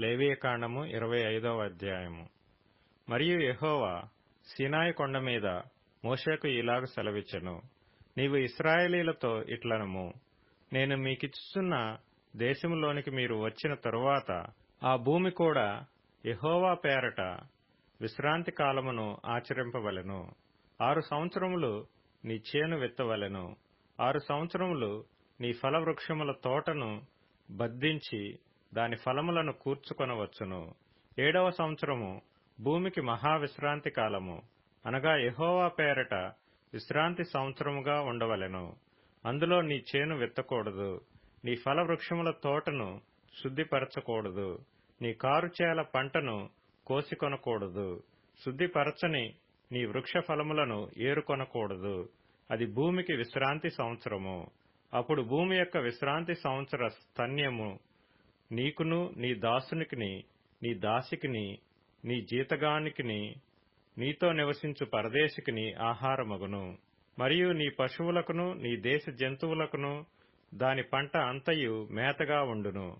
లేవీయకాండము ఇరవై ఐదవ అధ్యాయము. మరియు యహోవా సినాయి కొండ మీద మోషేకు ఇలాగ సెలవిచ్చెను నీవు ఇస్రాయేలీలతో ఇట్లనము. నేను మీకిచ్చుచున్న దేశములోనికి మీరు వచ్చిన తరువాత ఆ భూమి కూడా యహోవా పేరట విశ్రాంతి కాలమును ఆచరింపవలెను. ఆరు సంవత్సరములు నీ చేను విత్తవలెను. ఆరు సంవత్సరములు నీ ఫలవృక్షముల తోటను బద్దించి దాని ఫలములను కూర్చుకొనవచ్చును. ఏడవ సంవత్సరము భూమికి మహావిశ్రాంతి కాలము. అనగా ఎహోవా పేరట విశ్రాంతి సంవత్సరముగా ఉండవలెను. అందులో నీ చేను విత్తకూడదు. నీ ఫలవృక్షముల తోటను శుద్ధిపరచకూడదు. నీ కారుచేల పంటను కోసికొనకూడదు. శుద్ధిపరచని నీ వృక్ష ఫలములను ఏరుకొనకూడదు. అది భూమికి విశ్రాంతి సంవత్సరము. అప్పుడు భూమి యొక్క విశ్రాంతి సంవత్సర స్తన్యము నీకును నీ దాసునికిని నీ దాసికిని నీ జీతగానికిని నీతో నివసించు పరదేశికిని ఆహారమగును. మరియు నీ పశువులకును నీ దేశ జంతువులకును దాని పంట అంతయు మేతగా ఉండును.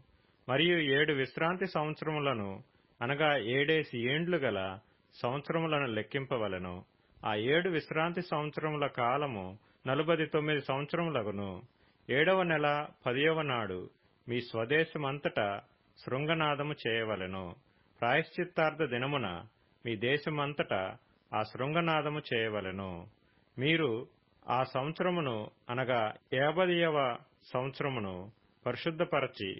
మరియు ఏడు విశ్రాంతి సంవత్సరములను అనగా ఏడేసి ఏండ్లు గల సంవత్సరములను లెక్కింపవలెను. ఆ ఏడు విశ్రాంతి సంవత్సరముల కాలము నలుబది తొమ్మిది సంవత్సరములగును. ఏడవ నెల పదియవ నాడు మీ స్వదేశమంతటా శృంగనాదము చేయవలెను. ప్రాయశ్చిత్తార్థ దినమున మీ దేశమంతటా ఆ శృంగనాదము చేయవలెను. మీరు ఆ సంవత్సరమును అనగా యాభదియవ సంవత్సరమును పరిశుద్ధపరచి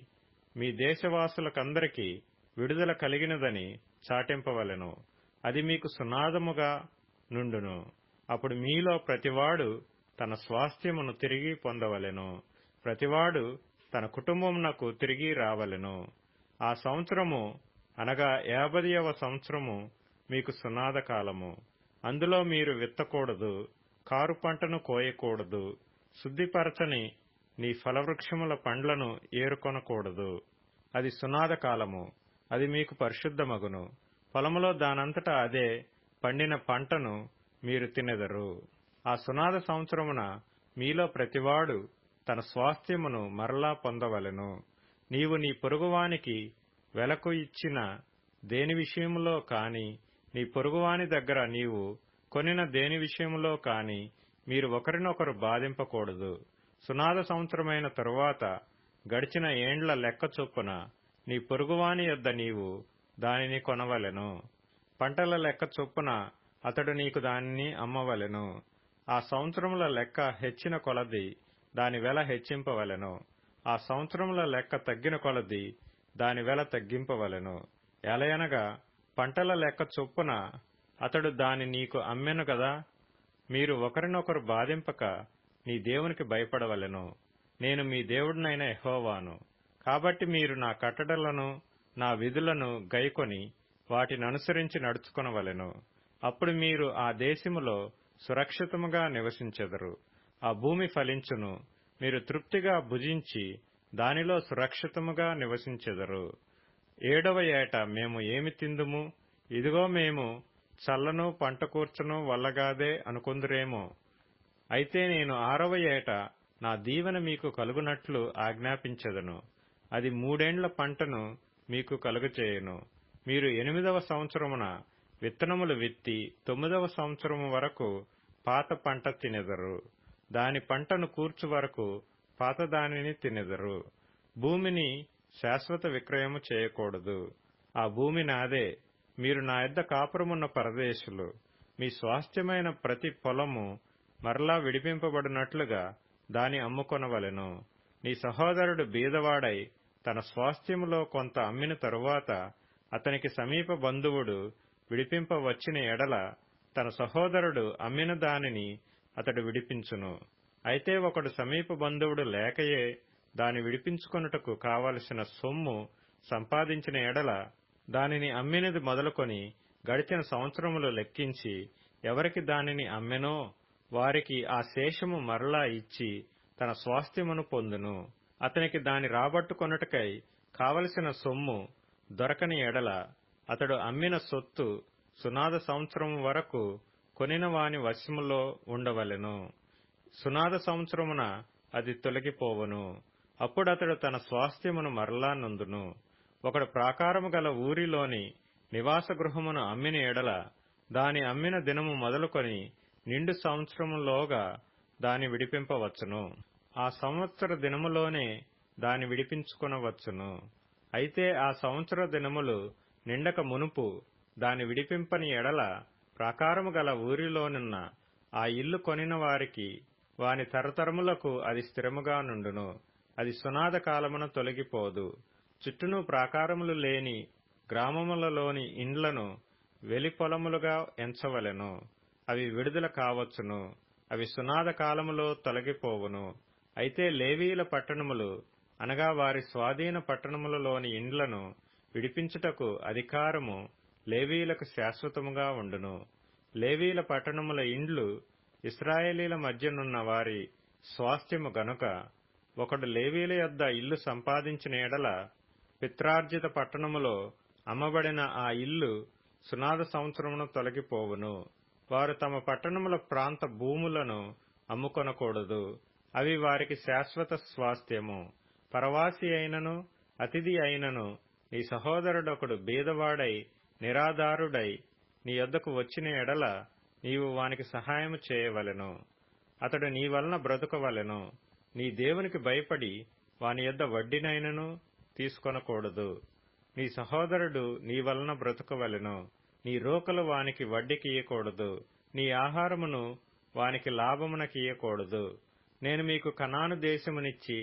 మీ దేశవాసులకందరికీ విడుదల కలిగినదని చాటింపవలెను. అది మీకు సునాదముగా నుండును. అప్పుడు మీలో ప్రతివాడు తన స్వాస్థ్యమును తిరిగి పొందవలెను. ప్రతివాడు తన కుటుంబమునకు తిరిగి రావలెను. ఆ సంవత్సరము అనగా యాభదయవ సంవత్సరము మీకు సునాద కాలము. అందులో మీరు విత్తకూడదు కారు పంటను కోయకూడదు శుద్ధిపరచని నీ ఫలవృక్షముల పండ్లను ఏరుకొనకూడదు. అది సునాద కాలము అది మీకు పరిశుద్ధమగును. పొలములో దానంతటా అదే పండిన పంటను మీరు తినెదరు. ఆ సునాద సంవత్సరమున మీలో ప్రతివాడు తన స్వాస్థ్యమును మరలా పొందవలెను. నీవు నీ పొరుగువానికి వెలకు ఇచ్చిన దేని విషయములో కాని నీ పొరుగువాని దగ్గర నీవు కొనిన దేని విషయములో కాని మీరు ఒకరినొకరు బాధింపకూడదు. సునాద సంవత్సరమైన తరువాత గడిచిన ఏండ్ల లెక్క చొప్పున నీ పొరుగువాని యొద్ద నీవు దానిని కొనవలెను. పంటల లెక్క చొప్పున అతడు నీకు దానిని అమ్మవలెను. ఆ సంవత్సరముల లెక్క హెచ్చిన కొలది దాని వెల హెచ్చింపవలెను. ఆ సంవత్సరముల లెక్క తగ్గిన కొలది దాని వెల తగ్గింపవలెను. ఎలయనగా పంటల లెక్క చొప్పున అతడు దాని నీకు అమ్మెను గదా మీరు ఒకరినొకరు బాధింపక నీ దేవునికి భయపడవలెను. నేను మీ దేవుడినైన ఎహోవాను కాబట్టి మీరు నా కట్టడలను నా విధులను గైకొని వాటిని అనుసరించి నడుచుకొనవలెను. అప్పుడు మీరు ఆ దేశములో సురక్షితముగా నివసించెదరు. ఆ భూమి ఫలించును. మీరు తృప్తిగా భుజించి దానిలో సురక్షితముగా నివసించెదరు. ఏడవ ఏట మేము ఏమి తిందుము? ఇదిగో మేము చల్లను పంట కూర్చను వల్లగాదే అనుకుందురేమో. అయితే నేను ఆరవ ఏట నా దీవెన మీకు కలుగునట్లు ఆజ్ఞాపించెదను. అది మూడేండ్ల పంటను మీకు కలుగచేయును. మీరు ఎనిమిదవ సంవత్సరమున విత్తనములు విత్తి తొమ్మిదవ సంవత్సరము వరకు పాత పంట తినెదరు. దాని పంటను కూర్చు వరకు పాతదానిని తినెదరు. భూమిని శాశ్వత విక్రయము చేయకూడదు. ఆ భూమి నాదే. మీరు నా యొద్ద కాపురమున్న పరదేశులు. మీ స్వాస్థ్యమైన ప్రతి పొలము మరలా విడిపింపబడినట్లుగా దాని అమ్ముకొనవలెను. నీ సహోదరుడు బీదవాడై తన స్వాస్థ్యములో కొంత అమ్మిన తరువాత అతనికి సమీప బంధువుడు విడిపింపవచ్చిన ఎడల తన సహోదరుడు అమ్మిన దానిని అతడు విడిపించును. అయితే ఒకడు సమీప బంధువుడు లేకయే దాని విడిపించుకొనుటకు కావలసిన సొమ్ము సంపాదించిన ఎడల దానిని అమ్మినది మొదలుకొని గడిచిన సంవత్సరములు లెక్కించి ఎవరికి దానిని అమ్మెనో వారికి ఆ శేషము మరలా ఇచ్చి తన స్వాస్థ్యమును పొందును. అతనికి దాని రాబట్టుకొనుటకై కావలసిన సొమ్ము దొరకని ఎడల అతడు అమ్మిన సొత్తు సునాద సంవత్సరం వరకు కొనిన వాని వశములో ఉండవలెను. సునాద సంవత్సరమున అది తొలగిపోవను. అప్పుడతడు తన స్వాస్థ్యమును మరలా నందును. ఒకడు ప్రాకారము గల ఊరిలోని నివాస గృహమును అమ్మిన ఎడల దాని అమ్మిన దినము మొదలుకొని నిండు సంవత్సరములోగా దాని విడిపింపవచ్చును. ఆ సంవత్సర దినములోనే దాని విడిపించుకునవచ్చును. అయితే ఆ సంవత్సర దినములు నిండక మునుపు దాని విడిపింపని ఎడల ప్రాకారము గల ఊరిలోనున్న ఆ ఇల్లు కొనిన వారికి వాని తరతరములకు అది స్థిరముగా నుండును. అది సునాద కాలమున తొలగిపోదు. చుట్టూను ప్రాకారములు లేని గ్రామములలోని ఇండ్లను వెలిపొలములుగా ఎంచవలెను. అవి విడుదల కావచ్చును. అవి సునాద కాలములో తొలగిపోవును. అయితే లేవీల పట్టణములు అనగా వారి స్వాధీన పట్టణములలోని ఇండ్లను విడిపించుటకు అధికారము లేవీలకు శాశ్వతముగా ఉండును. లేవీల పట్టణముల ఇండ్లు ఇస్రాయేలీల మధ్యనున్న వారి స్వాస్థ్యము గనుక ఒకడు లేవీల యొద్ద ఇల్లు సంపాదించిన ఎడల పిత్రార్జిత పట్టణములో అమ్మబడిన ఆ ఇల్లు సునాద సంవత్సరమును తొలగిపోవును. వారు తమ పట్టణముల ప్రాంత భూములను అమ్ముకొనకూడదు. అవి వారికి శాశ్వత స్వాస్థ్యము. పరవాసి అయినను అతిథి అయినను నీ సహోదరుడొకడు బీదవాడై నిరాధారుడై నీ యొద్దకు వచ్చిన ఎడల నీవు వానికి సహాయము చేయవలెను. అతడు నీ వలన బ్రతుకవలెను. నీ దేవునికి భయపడి వాని యొద్ద వడ్డీనైనను తీసుకొనకూడదు. నీ సహోదరుడు నీ వలన బ్రతుకవలెను. నీ రోకలు వానికి వడ్డీకియ్యకూడదు నీ ఆహారమును వానికి లాభమునకియ్యకూడదు నేను మీకు కనాను దేశమునిచ్చి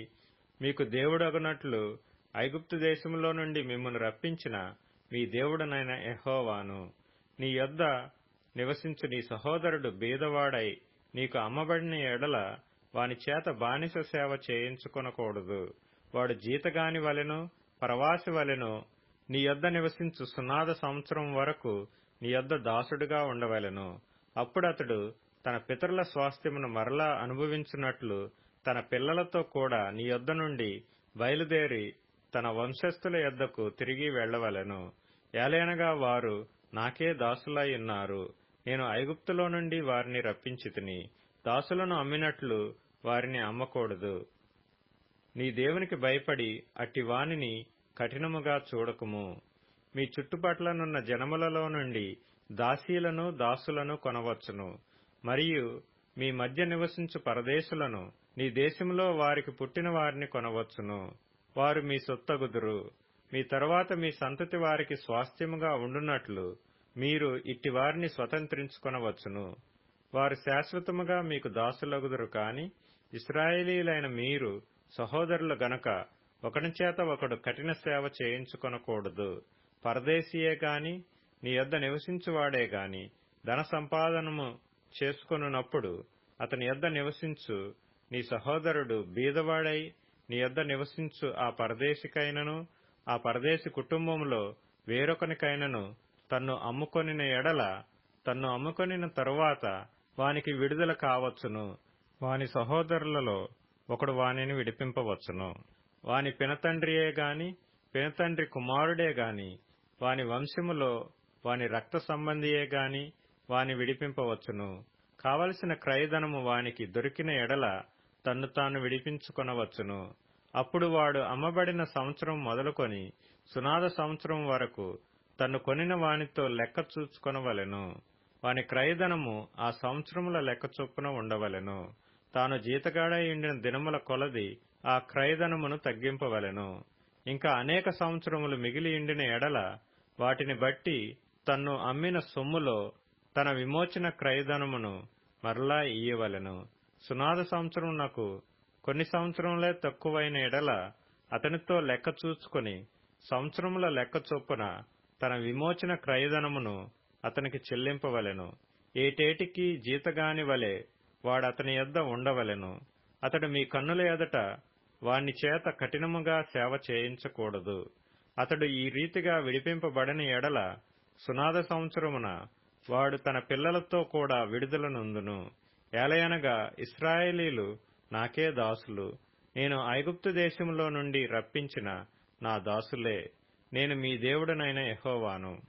మీకు దేవుడగునట్లు ఐగుప్తు దేశములో నుండి మిమ్మల్ని రప్పించిన మీ దేవుడనైన ఎహోవాను నీ యొద్ద నివసించు నీ సహోదరుడు బీదవాడై నీకు అమ్మబడిన ఎడల వాని చేత బానిస సేవ చేయించుకొనకూడదు. వాడు జీతగాని వలెను పరవాసి వలెను నీ యొద్ద నివసించు సునాద సంవత్సరం వరకు నీ యొద్ద దాసుడుగా ఉండవలెను. అప్పుడతడు తన పితరుల స్వాస్థ్యమును మరలా అనుభవించినట్లు తన పిల్లలతో కూడా నీ యొద్ద నుండి బయలుదేరి తన వంశస్థుల యొద్దకు తిరిగి వెళ్ళవలెను ఏలైనగా వారు నాకే దాసులై ఉన్నారు. నేను ఐగుప్తులో నుండి వారిని రప్పించితిని. దాసులను అమ్మినట్లు వారిని అమ్మకూడదు. నీ దేవునికి భయపడి అట్టి వానిని కఠినముగా చూడకుము. మీ చుట్టుపట్లనున్న జనములలో నుండి దాసీలను దాసులను కొనవచ్చును. మరియు మీ మధ్య నివసించు పరదేశులను నీ దేశంలో వారికి పుట్టిన వారిని కొనవచ్చును. వారు మీ సొత్తగుదురు. మీ తరువాత మీ సంతతి వారికి స్వాస్థ్యముగా ఉండునట్లు మీరు ఇట్టి వారిని స్వతంత్రించుకొనవచ్చును. వారు శాశ్వతముగా మీకు దాసులగుదురు కాని ఇస్రాయేలీలైన మీరు సహోదరులు గనక ఒకని చేత ఒకడు కఠిన సేవ చేయించుకొనకూడదు. పరదేశీయే గాని నీ యొద్ద నివసించువాడే గాని ధన సంపాదనము చేసుకొనున్నప్పుడు అతని యొద్ద నివసించు. నీ సహోదరుడు బీదవాడై నీ యొద్ద నివసించు ఆ పరదేశికైనను ఆ పరదేశి కుటుంబంలో వేరొకనికైనను తన్ను అమ్ముకొనిన ఎడల తన్ను అమ్ముకొనిన తరువాత వానికి విడుదల కావచ్చును. వాని సహోదరులలో ఒకడు వానిని విడిపింపవచ్చును. వాని పినతండ్రియే గాని పినతండ్రి కుమారుడే గాని వాని వంశములో వాని రక్త సంబంధియే గాని వాని విడిపింపవచ్చును. కావలసిన క్రయధనము వానికి దొరికిన ఎడల తన్ను తాను విడిపించుకొనవచ్చును. అప్పుడు వాడు అమ్మబడిన సంవత్సరం మొదలుకొని సునాద సంవత్సరం వరకు తన్ను కొనిన వానితో లెక్క చూచుకొనవలెను. వాని క్రయధనము ఆ సంవత్సరముల లెక్క చొప్పున ఉండవలెను. తాను జీతగాడై ఉండిన దినముల కొలది ఆ క్రయధనమును తగ్గింపవలెను. ఇంకా అనేక సంవత్సరములు మిగిలి ఉండిన ఎడల వాటిని బట్టి తన్ను అమ్మిన సొమ్ములో తన విమోచన క్రయధనమును మరలా ఇయ్యవలెను. సునాద సంవత్సరం నాకు కొన్ని సంవత్సరములే తక్కువైన ఎడల అతనితో లెక్క చూసుకుని సంవత్సరముల లెక్క చొప్పున తన విమోచన క్రయధనమును అతనికి చెల్లింపవలెను. ఏటేటికి జీతగాని వలె వాడతని యొద్ద ఉండవలెను. అతడు మీ కన్నుల ఎదట వాని చేత కఠినముగా సేవ చేయించకూడదు. అతడు ఈ రీతిగా విడిపింపబడని ఎడల సునాద సంవత్సరమున వాడు తన పిల్లలతో కూడా విడుదల నందును. ఏలయనగా ఇస్రాయేలీలు నాకే దాసులు. నేను ఐగుప్తు దేశంలో నుండి రప్పించిన నా దాసులే. నేను మీ దేవుడనైన యెహోవాను.